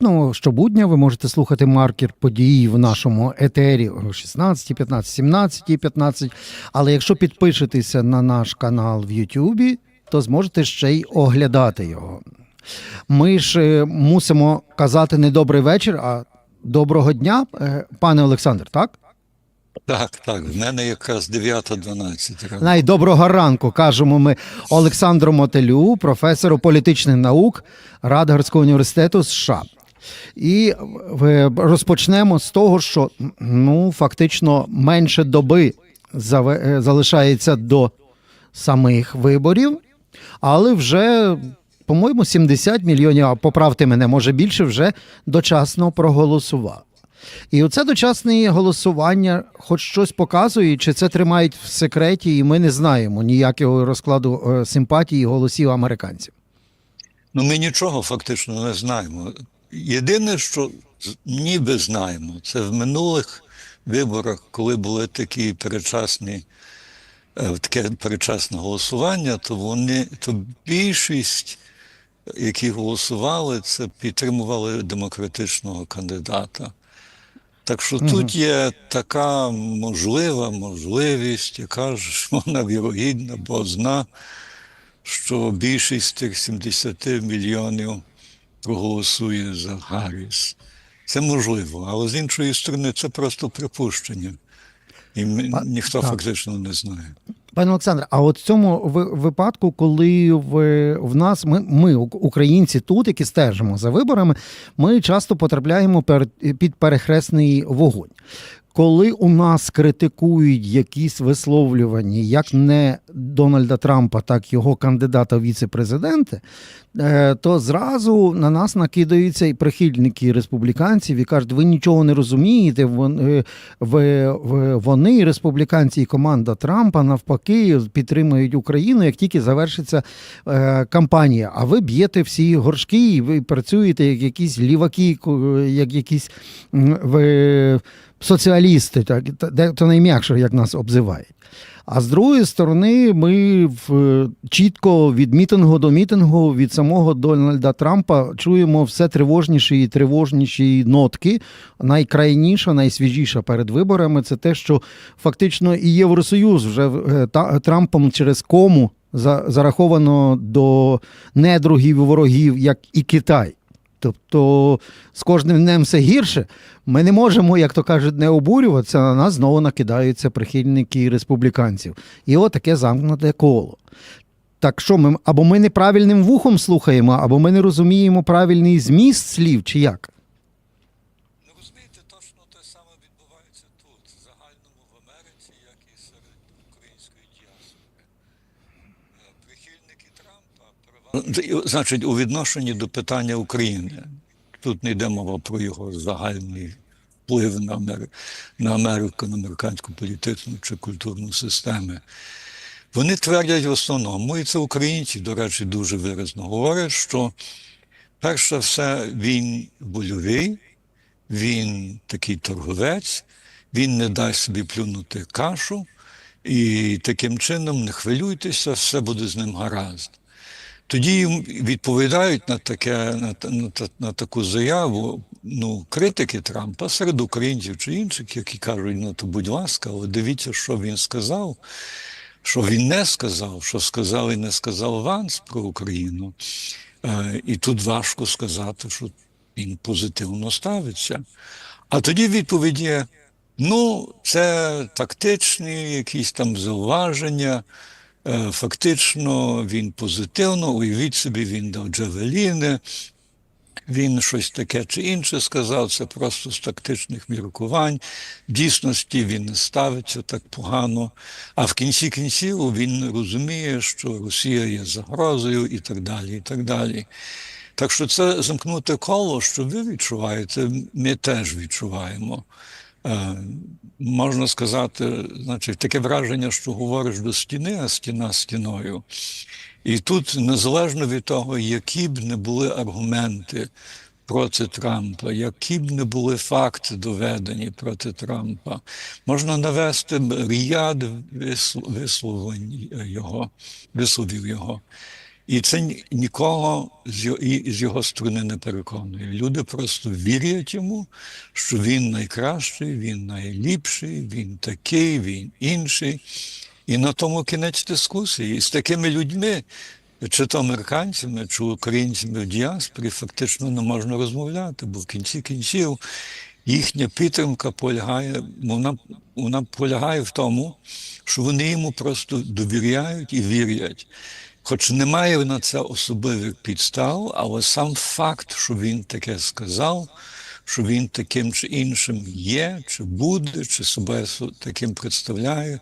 Ну, щобудня ви можете слухати маркер подій в нашому етері о 16, 15, 17, 15. Але якщо підпишетеся на наш канал в Ютубі, то зможете ще й оглядати його. Ми ж е, мусимо казати не добрий вечір, а доброго дня, е, пане Олександр, так? Так, так. В мене якраз 9.12. ранку. Навіть доброго ранку кажемо ми Олександру Мотелю, професору політичних наук Радгарського університету США. І е, розпочнемо з того, що ну фактично менше доби е, залишається до самих виборів, але вже, по-моєму, 70 мільйонів, а поправте мене, може більше, вже дочасно проголосував. І оце дочасне голосування хоч щось показує, чи це тримають в секреті, і ми не знаємо ніякого розкладу е, симпатії голосів американців. Ну, ми нічого фактично не знаємо. Єдине, що ніби знаємо, це в минулих виборах, коли були такі передчасні, е, таке передчасне голосування, то вони, то більшість, які голосували, це підтримували демократичного кандидата. Так що тут є така можлива можливість, яка ж вона вірогідна, бо зна, що більшість тих 70 мільйонів проголосує за Гарріс. Це можливо, але з іншої сторони, це просто припущення. І ніхто так. фактично не знає. Пане Олександре, а от в цьому випадку, коли в, в нас ми, ми, українці, тут, які стежимо за виборами, ми часто потрапляємо під перехресний вогонь. Коли у нас критикують якісь висловлювання, як не Дональда Трампа, так його кандидата в віце-президенти, е, то зразу на нас накидаються і прихильники республіканців і кажуть, ви нічого не розумієте. вон- е, вони, республіканці і команда Трампа, навпаки, підтримують Україну, як тільки завершиться е, кампанія. А ви б'єте всі горшки, і ви працюєте як якісь ліваки, як якісь ви, соціалісти, так, то найм'якше, як нас обзивають. А з другої сторони, ми в, чітко від мітингу до мітингу від самого Дональда Трампа чуємо все тривожніші і тривожніші нотки. Найкрайніша, найсвіжіша перед виборами це те, що фактично і Євросоюз вже е, та, Трампом через кому за, зараховано до недругів і ворогів, як і Китай. Тобто з кожним днем все гірше. Ми не можемо, як то кажуть, не обурюватися, на нас знову накидаються прихильники республіканців. І от таке замкнуте коло. Так що ми або ми неправильним вухом слухаємо, або ми не розуміємо правильний зміст слів, чи як? Ну, розумієте, точно те саме відбувається тут, в загальному в Америці, як і серед української діаспори. Е, Прихильники Трампа переважно... Значить, у відношенні до питання України. Тут не йде мова про його загальний вплив на, Амери... на Америку, на американську політичну чи культурну систему. Вони твердять в основному, і це українці, до речі, дуже виразно говорять, що перш за все він больовий, він такий торговець, він не дасть собі плюнути кашу, і таким чином не хвилюйтеся, все буде з ним гаразд. Тоді їм відповідають на, таке, на, на, на таку заяву ну, критики Трампа серед українців чи інших, які кажуть, ну то будь ласка, але дивіться, що він сказав, що він не сказав, що сказав і не сказав Ванс про Україну. Е, і тут важко сказати, що він позитивно ставиться. А тоді відповідь є: ну, це тактичні якісь там зауваження. Е, Фактично він позитивно, уявіть собі, він дав джавеліни, він щось таке чи інше сказав, це просто з тактичних міркувань. Дійсності він не ставиться так погано. А в кінці кінців він розуміє, що Росія є загрозою і так далі. і так далі. Так що це замкнуте коло, що ви відчуваєте, ми теж відчуваємо. Е, можна сказати, значить, таке враження, що говориш до стіни, а стіна стіною. І тут, незалежно від того, які б не були аргументи проти Трампа, які б не були факти доведені проти Трампа, можна навести ряд висловлень його, висловів його. І це ні- нікого з його, сторони не переконує. Люди просто вірять йому, що він найкращий, він найліпший, він такий, він інший. І на тому кінець дискусії. І з такими людьми, чи то американцями, чи українцями в діаспорі, фактично не можна розмовляти, бо в кінці кінців їхня підтримка полягає, вона, вона полягає в тому, що вони йому просто довіряють і вірять. Хоч немає на це особливих підстав, але сам факт, що він таке сказав, що він таким чи іншим є, чи буде, чи себе таким представляє,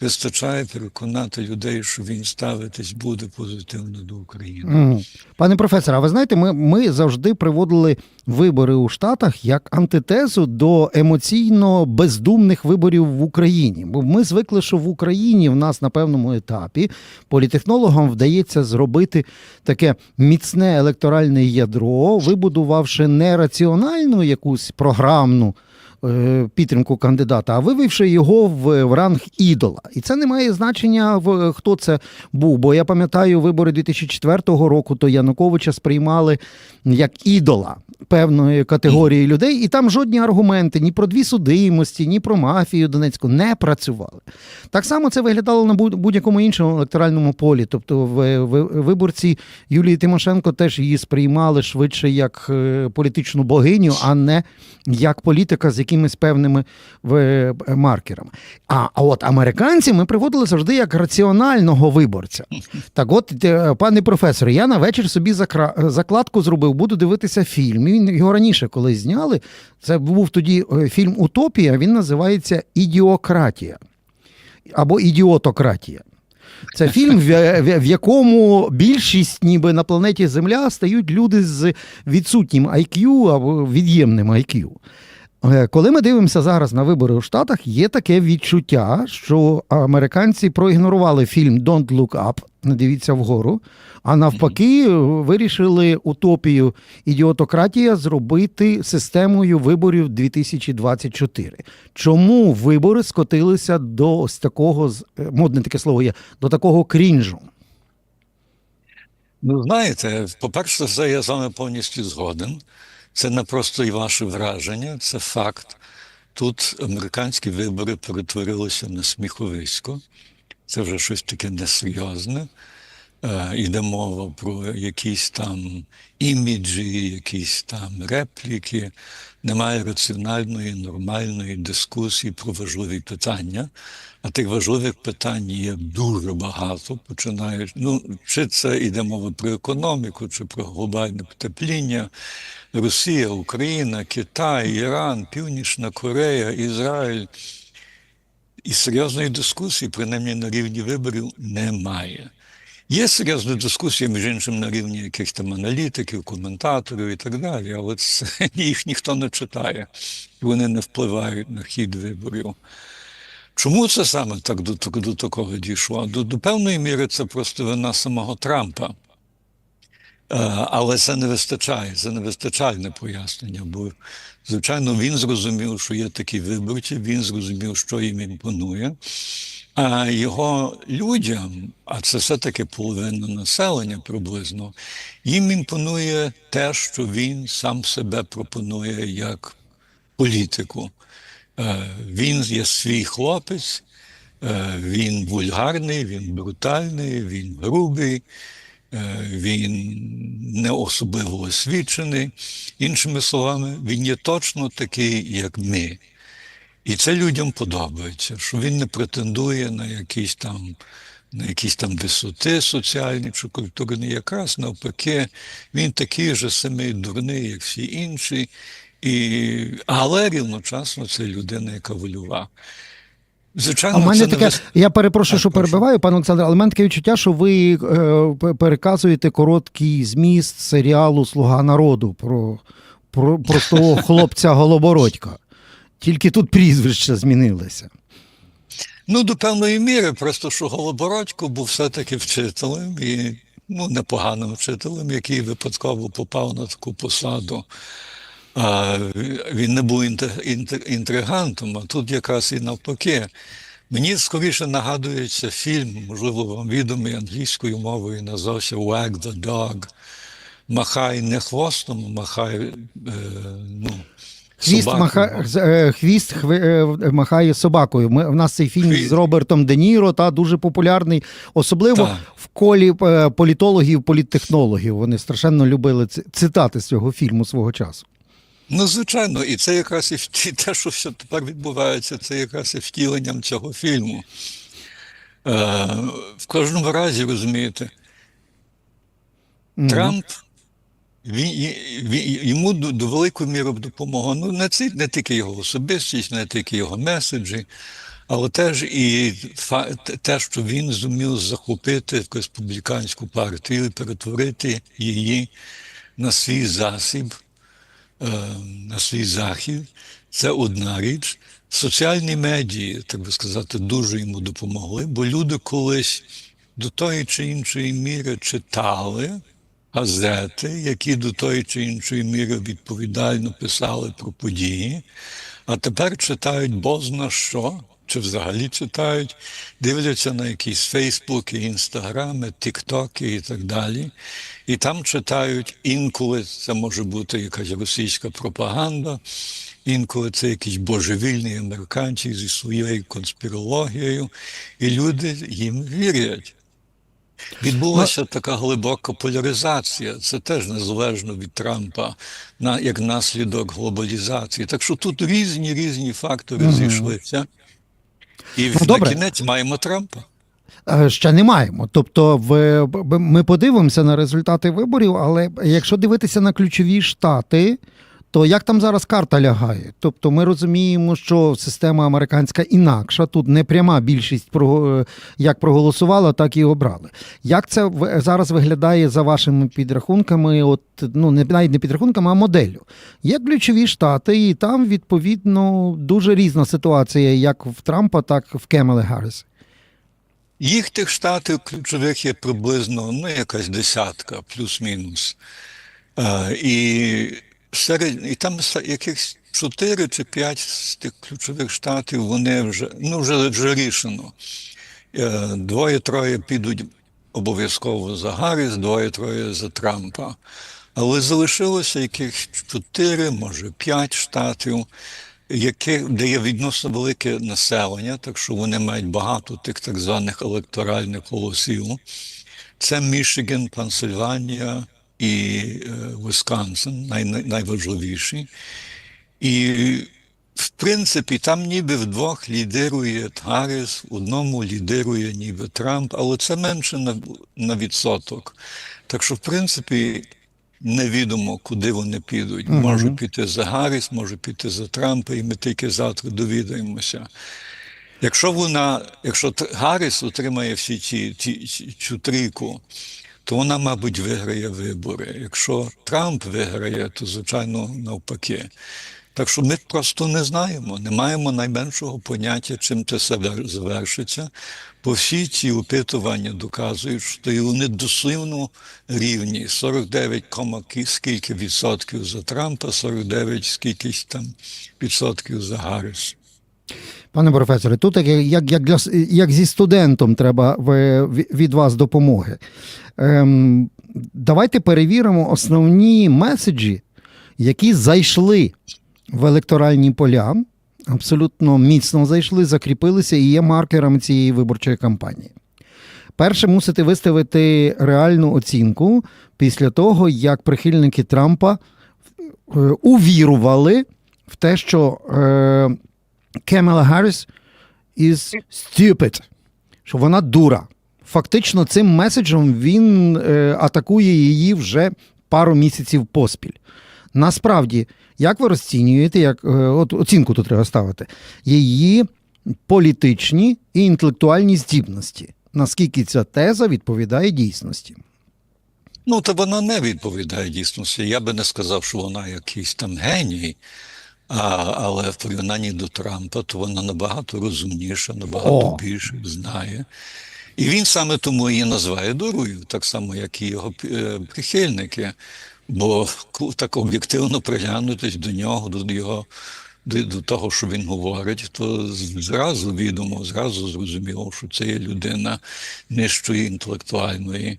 вистачає переконати людей, що він ставитись буде позитивно до України. Пане професор, а ви знаєте, ми, ми завжди приводили вибори у Штатах як антитезу до емоційно бездумних виборів в Україні. Бо ми звикли, що в Україні в нас на певному етапі політехнологам вдається зробити таке міцне електоральне ядро, вибудувавши нераціональну якусь програмну. Е, Підтримку кандидата, а вивівши його в, в ранг ідола, і це не має значення хто це був. Бо я пам'ятаю вибори 2004 року, то Януковича сприймали як ідола певної категорії людей, і там жодні аргументи ні про дві судимості, ні про мафію Донецьку не працювали. Так само це виглядало на будь- будь-якому іншому електоральному полі. Тобто, виборці Юлії Тимошенко теж її сприймали швидше як е, політичну богиню, а не як політика з якимись певними маркерами. А, а от американці ми приводили завжди як раціонального виборця. Так, от, е, пане професоре, я на вечір собі закладку зробив, буду дивитися фільм. Він його раніше колись зняли. Це був тоді е, фільм Утопія. Він називається Ідіократія або Ідіотократія. Це фільм, в якому більшість, ніби на планеті Земля, стають люди з відсутнім IQ або від'ємним IQ. Е, Коли ми дивимося зараз на вибори у Штатах, є таке відчуття, що американці проігнорували фільм Don't Look Up, не дивіться вгору, а навпаки, вирішили утопію ідіотократія зробити системою виборів 2024. Чому вибори скотилися до ось такого е, модне таке слово є, до такого крінжу? Ну, знаєте, по-перше, все я з вами повністю згоден. Це не просто і ваше враження, це факт. Тут американські вибори перетворилися на сміховисько. Це вже щось таке несерйозне. Е, Іде мова про якісь там іміджі, якісь там репліки. Немає раціональної, нормальної дискусії про важливі питання. А тих важливих питань є дуже багато. Починаєш, ну, чи це йде мова про економіку, чи про глобальне потепління, Росія, Україна, Китай, Іран, Північна Корея, Ізраїль. І серйозної дискусії, принаймні на рівні виборів, немає. Є серйозна дискусія, між іншим, на рівні якихось там аналітиків, коментаторів і так далі, але це їх ніхто не читає, вони не впливають на хід виборів. Чому це саме так до, до такого дійшло? До, до певної міри це просто вина самого Трампа. Е, Але це не вистачає, це не вистачальне пояснення, бо, звичайно, він зрозумів, що є такі виборці, він зрозумів, що їм імпонує. А його людям, а це все-таки половина населення приблизно, їм імпонує те, що він сам себе пропонує як політику. Е, Він є свій хлопець, е, він вульгарний, він брутальний, він грубий, він не особливо освічений. Іншими словами, він є точно такий, як ми. І це людям подобається, що він не претендує на якісь там, на якісь там висоти соціальні чи культурні. Якраз навпаки, він такий же самий дурний, як всі інші, і... але рівночасно це людина, яка волюва. Звичайно, А в мене це не таке, вис- я перепрошую, Так, що прошу. перебиваю, пане Олександре, але в мене таке відчуття, що ви е, переказуєте короткий зміст серіалу Слуга народу про, про простого хлопця Голобородька. Тільки тут прізвища змінилися. Ну, до певної міри, просто що Голобородько був все-таки вчителем і ну, непоганим вчителем, який випадково попав на таку посаду. А, він не був інтригантом, а тут якраз і навпаки. Мені скоріше нагадується фільм, можливо, вам відомий англійською мовою, називався Wag the Dog. Махай не хвостом, махай е, ну, Хвіст, собакою. маха... е, хвіст хви... е, махає собакою. Ми... В нас цей фільм Хвіст. з Робертом Де Ніро, та дуже популярний, особливо Так. в колі е, політологів, політтехнологів. Вони страшенно любили ци- цитати з цього фільму свого часу. Ну, звичайно, і це якраз і вті- те, що все тепер відбувається, це якраз і втіленням цього фільму. Е, в кожному разі, розумієте, Мгм. Трамп він, він, йому до, великої міри допомогло. Ну, не, ці, не тільки його особистість, не тільки його меседжі, але теж і фа- те- що він зумів захопити республіканську партію і перетворити її на свій засіб, на свій захід. Це одна річ. Соціальні медії, так би сказати, дуже йому допомогли, бо люди колись до тої чи іншої міри читали газети, які до тої чи іншої міри відповідально писали про події, а тепер читають бозна що, чи взагалі читають, дивляться на якісь Фейсбуки, Інстаграми, Тіктоки і так далі. І там читають інколи це може бути якась російська пропаганда, інколи це якісь божевільні американці зі своєю конспірологією, і люди їм вірять. Відбулася така глибока поляризація. Це теж незалежно від Трампа, на як наслідок глобалізації. Так що тут різні різні фактори зійшлися. І Ну, добре. на кінець маємо Трампа. Е, Ще не маємо. Тобто, в, ми подивимося на результати виборів, але якщо дивитися на ключові штати, то як там зараз карта лягає? Тобто, ми розуміємо, що система американська інакша. Тут не пряма більшість про як проголосувала, так і обрали. Як це зараз виглядає за вашими підрахунками? От ну не навіть не підрахунками, а моделлю. Є ключові штати, і там відповідно дуже різна ситуація, як в Трампа, так і в Кемели Гарріс. Їх тих штатів ключових є приблизно ну, якась десятка, плюс-мінус. Е, і, серед, і там якихось чотири чи п'ять з тих ключових штатів вони вже, ну, вже, вже рішено. Е, Двоє-троє підуть обов'язково за Гарріс, двоє-троє за Трампа. Але залишилося якихось чотири, може п'ять штатів, які, де є відносно велике населення, так що вони мають багато тих так званих електоральних голосів. Це Мішиген, Пенсильванія і е, Висконсин, най, най- найважливіші. І, в принципі, там ніби вдвох лідирує Гарріс, в одному лідирує ніби Трамп, але це менше на, на відсоток. Так що, в принципі, невідомо, куди вони підуть. Мгм. Може піти за Гарріс, може піти за Трампа, і ми тільки завтра довідаємося. Якщо вона, якщо Гарріс отримає всі ці, ці цю трійку, то вона, мабуть, виграє вибори. Якщо Трамп виграє, то звичайно навпаки. Так що ми просто не знаємо, не маємо найменшого поняття, чим це все завершиться. Бо всі ці опитування доказують, що і вони дослівно рівні. 49, кома ки- скільки відсотків за Трампа, 49 скільки там відсотків за Гарріс. Пане професоре, тут як, як, як, для, як зі студентом треба від вас допомоги. Ем, давайте перевіримо основні меседжі, які зайшли в електоральні поля, абсолютно міцно зайшли, закріпилися і є маркерами цієї виборчої кампанії. Перше, мусите виставити реальну оцінку після того, як прихильники Трампа е, увірували в те, що е, Кемела Гарріс is stupid, що вона дура. Фактично, цим меседжем він е, атакує її вже пару місяців поспіль. Насправді, як ви розцінюєте, як е, от оцінку тут треба ставити, її політичні і інтелектуальні здібності? Наскільки ця теза відповідає дійсності? Ну, то вона не відповідає дійсності. Я би не сказав, що вона якийсь там геній, а, але в порівнянні до Трампа, то вона набагато розумніша, набагато О. більше знає. І він саме тому її називає дурою, так само, як і його е, прихильники. Бо так об'єктивно приглянутись до нього, до його до, до того, що він говорить, то зразу відомо, зразу зрозуміло, що це є людина нижчої інтелектуальної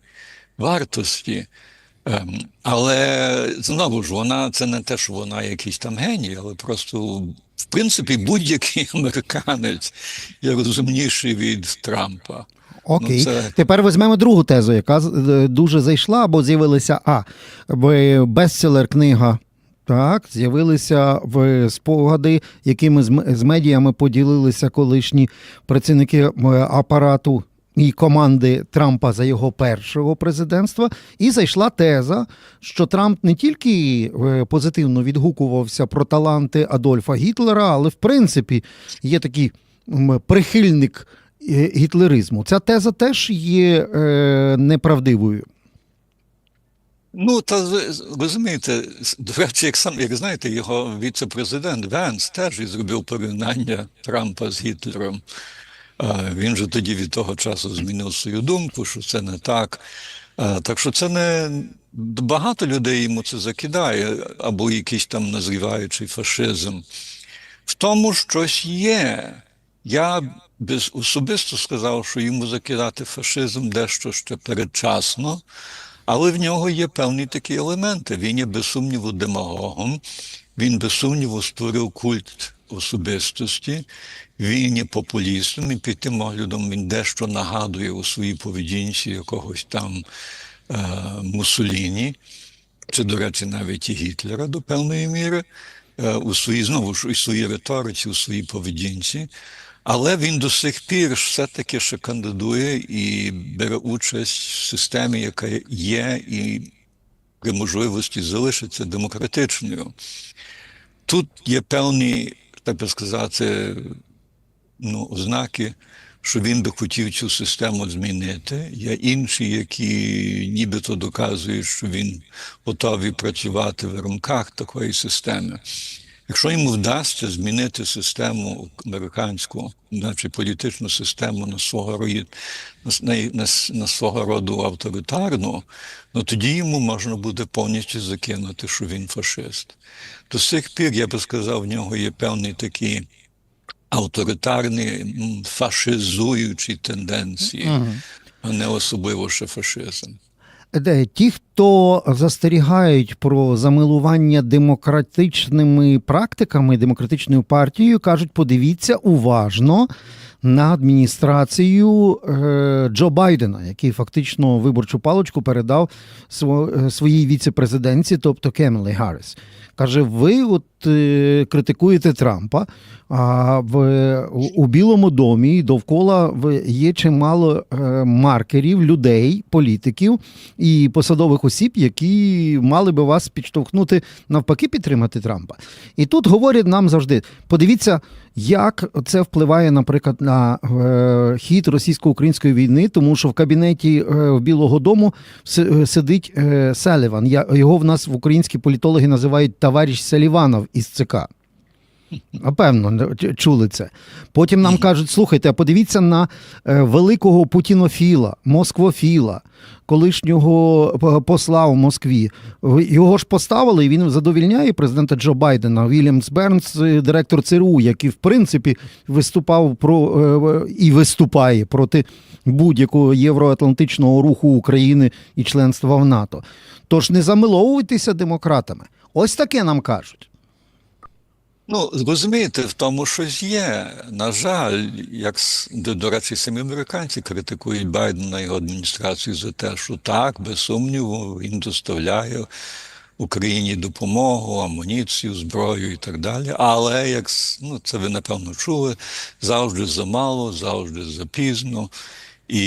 вартості. Ем, але знову ж вона це не те, що вона якийсь там геній, але просто в принципі будь-який американець є розумніший від Трампа. Окей, Ну, це- тепер візьмемо другу тезу, яка е, дуже зайшла, або з'явилася А. Бестселер книга. Так, з'явилися в спогади, якими з медіями поділилися колишні працівники апарату і команди Трампа за його першого президентства. І зайшла теза, що Трамп не тільки е, позитивно відгукувався про таланти Адольфа Гітлера, але в принципі є такий прихильник е, гітлеризму. Ця теза теж є е, неправдивою. Ну, та розумієте, до речі, як сам, як знаєте, його віце-президент Венс теж і зробив порівняння Трампа з Гітлером. Він же тоді від того часу змінив свою думку, що це не так. Так що це не багато людей йому це закидає, або якийсь там назріваючий фашизм. В тому щось є. Я без особисто сказав, що йому закидати фашизм дещо ще передчасно, але в нього є певні такі елементи. Він є без сумніву демагогом, він без сумніву створив культ особистості, він є популістом, і під тим оглядом він дещо нагадує у своїй поведінці якогось там е, Муссоліні, чи, до речі, навіть і Гітлера до певної міри, е, у своїй знову ж у своїй риториці, у своїй поведінці. Але він до сих пір все-таки ще кандидує і бере участь в системі, яка є, і при можливості залишиться демократичною. Тут є певні, так би сказати, ну, ознаки, що він би хотів цю систему змінити. Є інші, які нібито доказують, що він готовий працювати в рамках такої системи. Якщо йому вдасться змінити систему американську, значить політичну систему на свого роду, на, на, на свого роду авторитарну, ну тоді йому можна буде повністю закинути, що він фашист. До сих пір, я би сказав, в нього є певні такі авторитарні, м, фашизуючі тенденції, а не особливо ще фашизм. Ті, хто застерігають про замилування демократичними практиками, демократичною партією, кажуть, подивіться уважно на адміністрацію е, Джо Байдена, який фактично виборчу паличку передав е, своїй віце-президенці, тобто Кемелі Гарріс. Каже, ви от е, критикуєте Трампа, а в у, Білому домі довкола є чимало маркерів, людей, політиків і посадових осіб, які мали би вас підштовхнути навпаки підтримати Трампа. І тут говорять нам завжди: подивіться, як це впливає, наприклад, на е, хід російсько-української війни, тому що в кабінеті е, в Білого Дому е, сидить е, Селіван. Його в нас в українські політологи називають товариш Селіванов із ЦК. Напевно, чули це. Потім нам кажуть: слухайте, а подивіться на е, великого путінофіла, москвофіла, колишнього посла у Москві. Його ж поставили, і він задовільняє президента Джо Байдена. Вільямс Бернс, е, директор ЦРУ, який в принципі виступав про е, і виступає проти будь-якого євроатлантичного руху України і членства в НАТО. Тож не замиловуйтеся демократами. Ось таке нам кажуть. Ну, розумієте, в тому щось є. На жаль, як до, до речі, самі американці критикують Байдена і його адміністрацію за те, що так, без сумніву, він доставляє Україні допомогу, амуніцію, зброю і так далі. Але як ну, це ви напевно чули, завжди замало, завжди запізно, і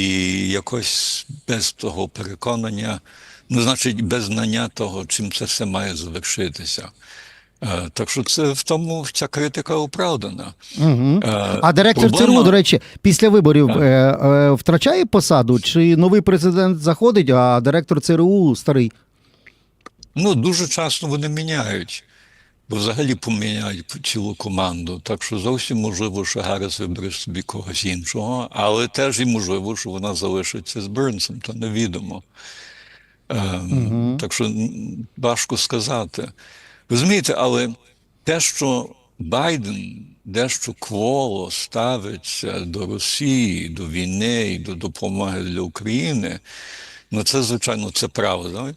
якось без того переконання, ну, значить, без знання того, чим це все має завершитися. Е, Так що це в тому ця критика оправдана. Угу. А директор проблема- ЦРУ, до речі, після виборів Так. е, втрачає посаду, чи новий президент заходить, а директор ЦРУ старий? Ну, дуже часто вони міняють, бо взагалі поміняють цілу команду. Так що зовсім можливо, що Гарріс вибере собі когось іншого, але теж і можливо, що вона залишиться з Бернсом, то невідомо. Ем, Так що важко сказати. Розумієте, але те, що Байден дещо кволо ставиться до Росії, до війни і до допомоги для України, ну це, звичайно, це правда.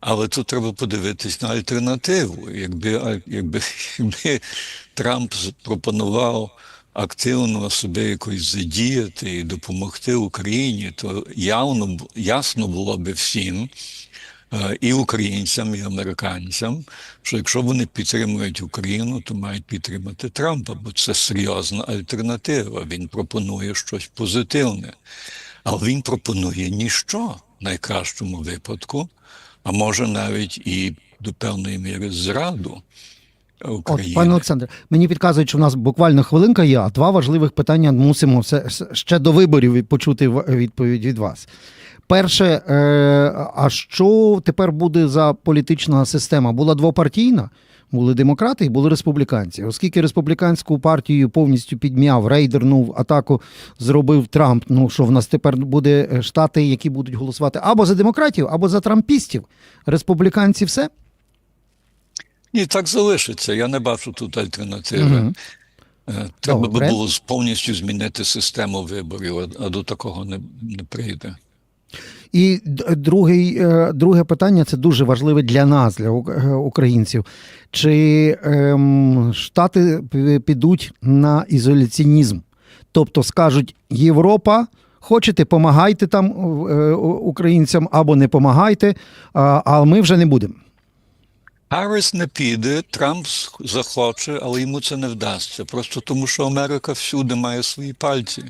Але тут треба подивитись на альтернативу. Якби, якби, якби Трамп пропонував активно себе якось задіяти і допомогти Україні, то явно ясно було би всім, і українцям, і американцям, що якщо вони підтримують Україну, то мають підтримати Трампа, бо це серйозна альтернатива. Він пропонує щось позитивне. Але він пропонує ніщо в найкращому випадку, а може навіть і до певної міри зраду України. От, пане Олександре, мені підказують, що в нас буквально хвилинка є, а два важливих питання мусимо все ще до виборів почути відповідь від вас. Перше, е, а що тепер буде за політична система? Була двопартійна? Були демократи і були республіканці. Оскільки республіканську партію повністю підмяв, рейдернув, атаку зробив Трамп. Ну що в нас тепер буде е, штати, які будуть голосувати або за демократів, або за трампістів. Республіканці все? Ні, так залишиться. Я не бачу тут альтернативи. Е, Треба би було повністю змінити систему виборів, а до такого не, не прийде. І другий, е, друге питання це дуже важливе для нас, для е, українців. Чи ем, Штати підуть на ізоляціонізм? Тобто скажуть Європа. Хочете, помагайте там е, українцям або не помагайте, а, а ми вже не будемо. Гарріс не піде, Трамп захоче, але йому це не вдасться. Просто тому, що Америка всюди має свої пальці.